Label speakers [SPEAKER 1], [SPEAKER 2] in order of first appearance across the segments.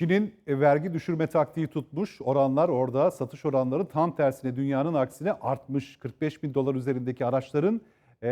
[SPEAKER 1] Çin'in e, vergi düşürme taktiği tutmuş. Oranlar orada satış oranları tam tersine dünyanın aksine artmış. 45 bin dolar üzerindeki araçların e,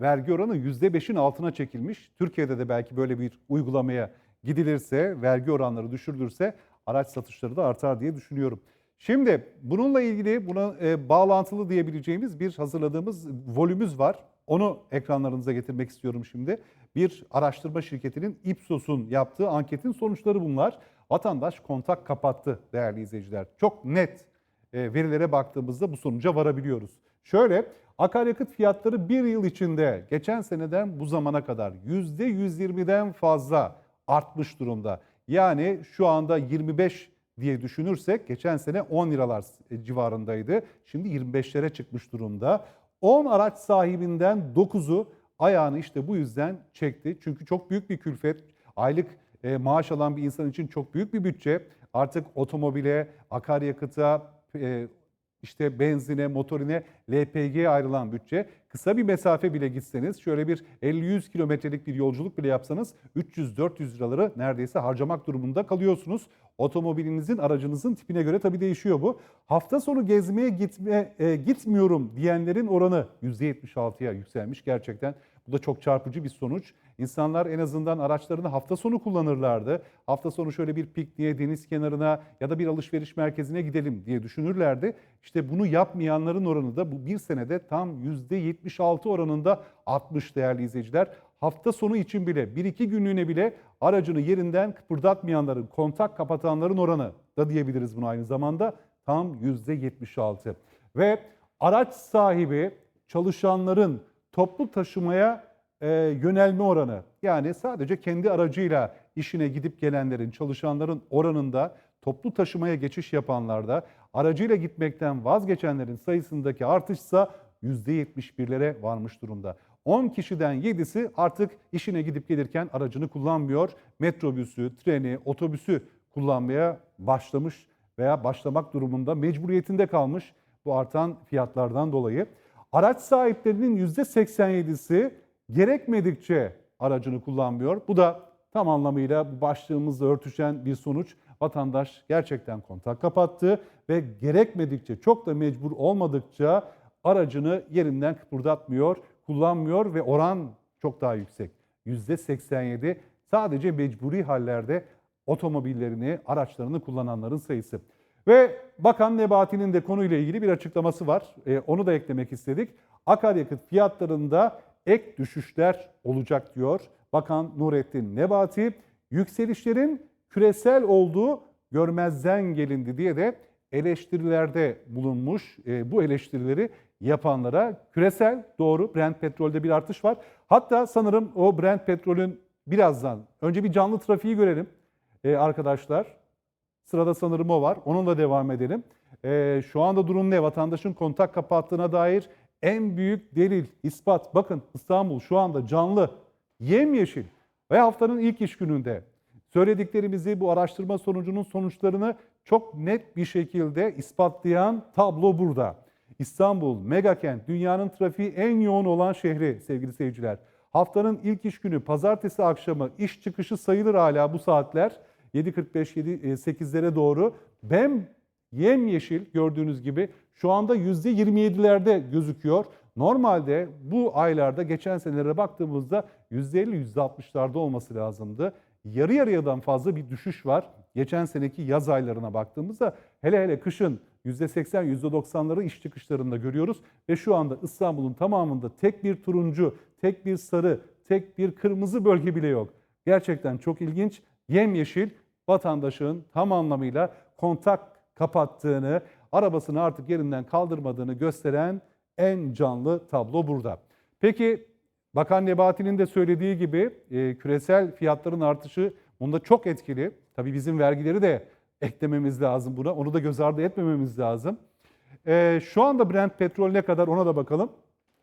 [SPEAKER 1] vergi oranı %5'in altına çekilmiş. Türkiye'de de belki böyle bir uygulamaya gidilirse, vergi oranları düşürülürse araç satışları da artar diye düşünüyorum. Şimdi bununla ilgili buna e, bağlantılı diyebileceğimiz bir hazırladığımız volümümüz var. Onu ekranlarınıza getirmek istiyorum şimdi. Bir araştırma şirketinin Ipsos'un yaptığı anketin sonuçları bunlar. Vatandaş kontak kapattı değerli izleyiciler. Çok net e, verilere baktığımızda bu sonuca varabiliyoruz. Şöyle akaryakıt fiyatları bir yıl içinde geçen seneden bu zamana kadar %120'den fazla artmış durumda. Yani şu anda 25 diye düşünürsek geçen sene 10 liralar civarındaydı. Şimdi 25'lere çıkmış durumda. 10 araç sahibinden 9'u ayağını işte bu yüzden çekti. Çünkü çok büyük bir külfet. Aylık e, maaş alan bir insan için çok büyük bir bütçe. Artık otomobile, akaryakıta, e, işte benzine, motorine, LPG'ye ayrılan bütçe. Kısa bir mesafe bile gitseniz şöyle bir 50-100 kilometrelik bir yolculuk bile yapsanız 300-400 liraları neredeyse harcamak durumunda kalıyorsunuz. Otomobilinizin, aracınızın tipine göre tabii değişiyor bu. Hafta sonu gezmeye gitme, e, gitmiyorum diyenlerin oranı %76'ya yükselmiş gerçekten. Bu da çok çarpıcı bir sonuç. İnsanlar en azından araçlarını hafta sonu kullanırlardı. Hafta sonu şöyle bir pikniğe, deniz kenarına ya da bir alışveriş merkezine gidelim diye düşünürlerdi. İşte bunu yapmayanların oranı da bu bir senede tam %76 oranında artmış değerli izleyiciler. Hafta sonu için bile 1-2 günlüğüne bile aracını yerinden kıpırdatmayanların, kontak kapatanların oranı da diyebiliriz bunu aynı zamanda tam %76. Ve araç sahibi çalışanların toplu taşımaya e, yönelme oranı yani sadece kendi aracıyla işine gidip gelenlerin, çalışanların oranında toplu taşımaya geçiş yapanlarda aracıyla gitmekten vazgeçenlerin sayısındaki artışsa %71'lere varmış durumda. 10 kişiden 7'si artık işine gidip gelirken aracını kullanmıyor. Metrobüsü, treni, otobüsü kullanmaya başlamış veya başlamak durumunda mecburiyetinde kalmış bu artan fiyatlardan dolayı. Araç sahiplerinin %87'si gerekmedikçe aracını kullanmıyor. Bu da tam anlamıyla başlığımızla örtüşen bir sonuç. Vatandaş gerçekten kontak kapattı ve gerekmedikçe çok da mecbur olmadıkça aracını yerinden kıpırdatmıyor, kullanmıyor ve oran çok daha yüksek. %87 sadece mecburi hallerde otomobillerini, araçlarını kullananların sayısı. Ve Bakan Nebati'nin de konuyla ilgili bir açıklaması var. Ee, onu da eklemek istedik. Akaryakıt fiyatlarında ek düşüşler olacak diyor Bakan Nurettin Nebati. Yükselişlerin küresel olduğu görmezden gelindi diye de eleştirilerde bulunmuş. E, bu eleştirileri yapanlara küresel doğru Brent petrolde bir artış var. Hatta sanırım o Brent petrolün birazdan önce bir canlı trafiği görelim e, arkadaşlar. Sırada sanırım o var. Onunla devam edelim. E, şu anda durum ne? Vatandaşın kontak kapattığına dair en büyük delil, ispat. Bakın İstanbul şu anda canlı, yemyeşil ve haftanın ilk iş gününde söylediklerimizi bu araştırma sonucunun sonuçlarını çok net bir şekilde ispatlayan tablo burada. İstanbul, megakent, dünyanın trafiği en yoğun olan şehri sevgili seyirciler. Haftanın ilk iş günü pazartesi akşamı iş çıkışı sayılır hala bu saatler. 7.45-8'lere doğru. BEM yemyeşil gördüğünüz gibi şu anda %27'lerde gözüküyor. Normalde bu aylarda geçen senelere baktığımızda %50-%60'larda olması lazımdı. Yarı yarıyadan fazla bir düşüş var. Geçen seneki yaz aylarına baktığımızda hele hele kışın %80, %90'ları iş çıkışlarında görüyoruz. Ve şu anda İstanbul'un tamamında tek bir turuncu, tek bir sarı, tek bir kırmızı bölge bile yok. Gerçekten çok ilginç. Yemyeşil vatandaşın tam anlamıyla kontak kapattığını, arabasını artık yerinden kaldırmadığını gösteren en canlı tablo burada. Peki Bakan Nebati'nin de söylediği gibi e, küresel fiyatların artışı bunda çok etkili. Tabii bizim vergileri de eklememiz lazım buna. Onu da göz ardı etmememiz lazım. E, şu anda Brent petrol ne kadar ona da bakalım.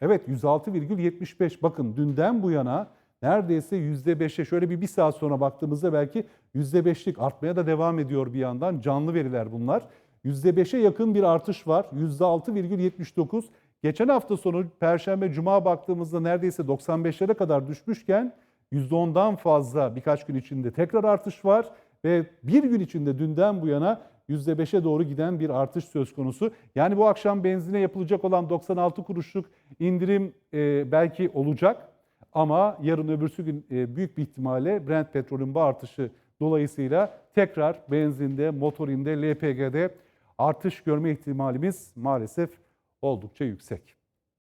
[SPEAKER 1] Evet 106,75 bakın dünden bu yana neredeyse %5'e şöyle bir bir saat sonra baktığımızda belki %5'lik artmaya da devam ediyor bir yandan. Canlı veriler bunlar. %5'e yakın bir artış var. %6,79. Geçen hafta sonu Perşembe Cuma baktığımızda neredeyse 95'lere kadar düşmüşken %10'dan fazla birkaç gün içinde tekrar artış var ve bir gün içinde dünden bu yana %5'e doğru giden bir artış söz konusu. Yani bu akşam benzine yapılacak olan 96 kuruşluk indirim e, belki olacak ama yarın öbürsü gün e, büyük bir ihtimalle Brent petrolün bu artışı dolayısıyla tekrar benzinde, motorinde, LPG'de artış görme ihtimalimiz maalesef oldukça yüksek.